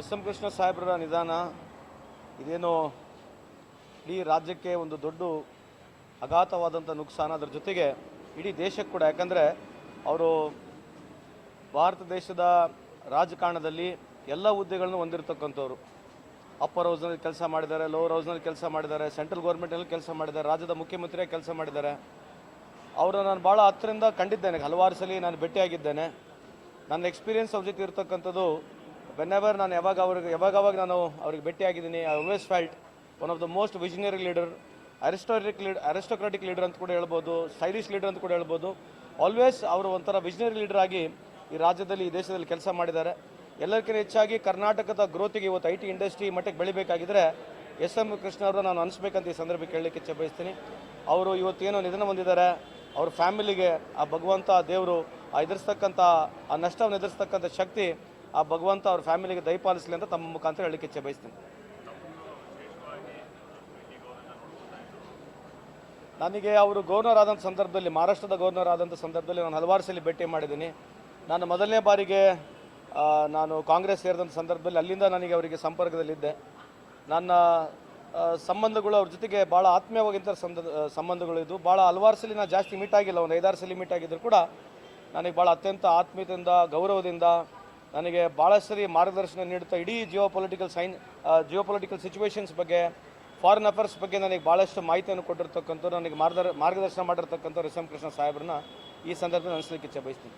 S M Krishna ಸಾಹೇಬ್ರ ನಿಧಾನ. ಇದೇನು ಇಡೀ ರಾಜ್ಯಕ್ಕೆ ಒಂದು ದೊಡ್ಡ ಅಗಾಧವಾದಂಥ ನುಕ್ಸಾನ ಅದರ ಜೊತೆಗೆ ಇಡೀ ದೇಶಕ್ಕೆ ಕೂಡ. ಯಾಕಂದರೆ ಅವರು ಭಾರತ ದೇಶದ ರಾಜಕಾರಣದಲ್ಲಿ ಎಲ್ಲ ಹುದ್ದೆಗಳನ್ನು ಹೊಂದಿರತಕ್ಕಂಥವ್ರು. ಅಪ್ಪರ್ ಹೌಸ್ನಲ್ಲಿ ಕೆಲಸ ಮಾಡಿದ್ದಾರೆ ಲೋವರ್ ಹೌಸ್ನಲ್ಲಿ ಕೆಲಸ ಮಾಡಿದ್ದಾರೆ ಸೆಂಟ್ರಲ್ ಗೌರ್ಮೆಂಟಲ್ಲಿ ಕೆಲಸ ಮಾಡಿದ್ದಾರೆ, ರಾಜ್ಯದ ಮುಖ್ಯಮಂತ್ರಿಯಾಗಿ ಕೆಲಸ ಮಾಡಿದ್ದಾರೆ. ಅವರು ನಾನು ಭಾಳ ಹತ್ತರಿಂದ ಕಂಡಿದ್ದೇನೆ. ಹಲವಾರು ಸಲ ನಾನು ಭೇಟಿಯಾಗಿದ್ದೇನೆ. ನನ್ನ ಎಕ್ಸ್ಪೀರಿಯನ್ಸ್ ಅವ್ರ ಜೊತೆ ಇರ್ತಕ್ಕಂಥದ್ದು ವೆನ್ ಎವರ್ ನಾನು ಯಾವಾಗ ಅವ್ರಿಗೆ ಯಾವಾಗವಾಗ ನಾನು ಅವ್ರಿಗೆ ಭೇಟಿಯಾಗಿದ್ದೀನಿ I always felt one of the most visionary leader ಅರಿಸ್ಟೋರಿಕ್ lead aristocratic leader ಅಂತ ಕೂಡ ಹೇಳ್ಬೋದು ಸ್ಟೈಲಿಶ್ ಲೀಡರ್ ಅಂತ ಕೂಡ ಹೇಳ್ಬೋದು. ಆಲ್ವೇಸ್ ಅವರು ಒಂಥರ ವಿಷನರಿ ಲೀಡರ್ ಆಗಿ ಈ ರಾಜ್ಯದಲ್ಲಿ, ಈ ದೇಶದಲ್ಲಿ ಕೆಲಸ ಮಾಡಿದ್ದಾರೆ. ಎಲ್ಲರಿಗಿಂತ ಹೆಚ್ಚಾಗಿ ಕರ್ನಾಟಕದ ಗ್ರೋತಿಗೆ ಇವತ್ತು ಐ ಟಿ ಇಂಡಸ್ಟ್ರಿ ಮಟ್ಟಕ್ಕೆ ಬೆಳಿಬೇಕಾಗಿದ್ರೆ ಎಸ್ ಎಂ ಕೃಷ್ಣ ಅವರು ನಾನು ಅನಿಸ್ಬೇಕಂತ ಈ ಸಂದರ್ಭಕ್ಕೆ ಹೇಳಲಿಕ್ಕೆ ಇಚ್ಛೆ ಬಯಸ್ತೀನಿ ಅವರು ಇವತ್ತೇನೋ ನಿಧನ ಹೊಂದಿದ್ದಾರೆ. ಅವ್ರ ಫ್ಯಾಮಿಲಿಗೆ ಆ ಭಗವಂತ ದೇವರು ಆ ಎದುರಿಸ್ತಕ್ಕಂಥ ಆ ನಷ್ಟವನ್ನು ಎದುರಿಸ್ತಕ್ಕಂಥ ಶಕ್ತಿ ಆ ಭಗವಂತ ಅವ್ರ ಫ್ಯಾಮಿಲಿಗೆ ದಯಪಾಲಿಸಲಿ ಅಂತ ತಮ್ಮ ಮುಖಾಂತರ ಹೇಳಲಿಕ್ಕೆ ಇಚ್ಛೆ ಬಯಸ್ತೀನಿ. ನನಗೆ ಅವರು ಗವರ್ನರ್ ಆದಂಥ ಸಂದರ್ಭದಲ್ಲಿ, ಮಹಾರಾಷ್ಟ್ರದ ಗವರ್ನರ್ ಆದಂಥ ಸಂದರ್ಭದಲ್ಲಿ ನಾನು ಹಲವಾರು ಸಲ ಭೇಟಿ ಮಾಡಿದ್ದೀನಿ. ನಾನು ಮೊದಲನೇ ಬಾರಿಗೆ ನಾನು ಕಾಂಗ್ರೆಸ್ ಸೇರಿದಂಥ ಸಂದರ್ಭದಲ್ಲಿ ಅಲ್ಲಿಂದ ನನಗೆ ಅವರಿಗೆ ಸಂಪರ್ಕದಲ್ಲಿದ್ದೆ. ನನ್ನ ಸಂಬಂಧಗಳು ಅವ್ರ ಜೊತೆಗೆ ಭಾಳ ಆತ್ಮೀಯವಾಗಿಂಥ ಸಂದ ಸಂಬಂಧಗಳು ಇದ್ದು ಭಾಳ ಹಲವಾರು ಸಲ ನಾನು ಜಾಸ್ತಿ ಮೀಟ್ ಆಗಿಲ್ಲ, ಒಂದು ಐದಾರು ಸಲ ಮೀಟ್ ಆಗಿದ್ರು ಕೂಡ ನನಗೆ ಭಾಳ ಅತ್ಯಂತ ಆತ್ಮೀಯದಿಂದ ಗೌರವದಿಂದ ನನಗೆ ಭಾಳಷ್ಟು ಮಾರ್ಗದರ್ಶನ ನೀಡುತ್ತಾ ಇಡೀ geopolitical sign geopolitical situations ಬಗ್ಗೆ ಫಾರಿನ್ ಅಫೇರ್ಸ್ ಬಗ್ಗೆ ನನಗೆ ಭಾಳಷ್ಟು ಮಾಹಿತಿಯನ್ನು ಕೊಟ್ಟಿರ್ತಕ್ಕಂಥ ನನಗೆ ಮಾರ್ಗದರ್, ಮಾರ್ಗದರ್ಶನ ಮಾಡಿರ್ತಕ್ಕಂಥ ಎಸ್ ಕೃಷ್ಣ ಸಾಹೇಬ್ರನ್ನ ಈ ಸಂದರ್ಭದಲ್ಲಿ ಅನಿಸ್ಲಿಕ್ಕೆ ಇಚ್ಛೆ ಬಯಸ್ತೀನಿ.